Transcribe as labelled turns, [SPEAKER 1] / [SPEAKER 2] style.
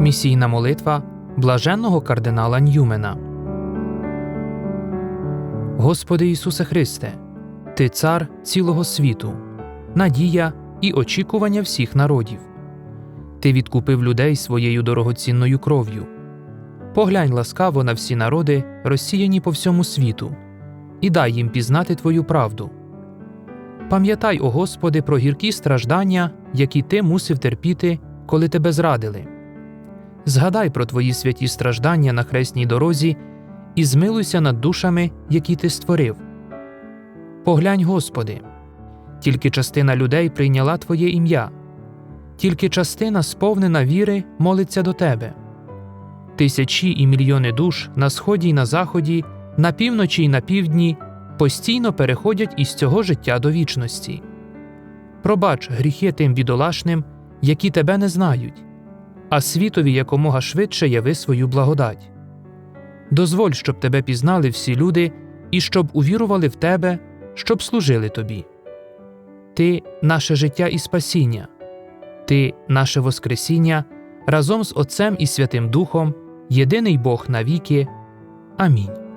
[SPEAKER 1] Місійна молитва блаженного кардинала Ньюмена. Господи Ісусе Христе, Ти цар цілого світу, надія і очікування всіх народів. Ти відкупив людей своєю дорогоцінною кров'ю. Поглянь ласкаво на всі народи, розсіяні по всьому світу, і дай їм пізнати Твою правду. Пам'ятай, о Господи, про гіркі страждання, які Ти мусив терпіти, коли тебе зрадили. Згадай про Твої святі страждання на хресній дорозі і змилуйся над душами, які Ти створив. Поглянь, Господи, тільки частина людей прийняла Твоє ім'я, тільки частина, сповнена віри, молиться до Тебе. Тисячі і мільйони душ на сході й на заході, на півночі й на півдні постійно переходять із цього життя до вічності. Пробач гріхи тим бідолашним, які тебе не знають, а світові якомога швидше яви свою благодать. Дозволь, щоб тебе пізнали всі люди і щоб увірували в тебе, щоб служили тобі. Ти наше життя і спасіння, ти наше Воскресіння разом з Отцем і Святим Духом, єдиний Бог навіки. Амінь.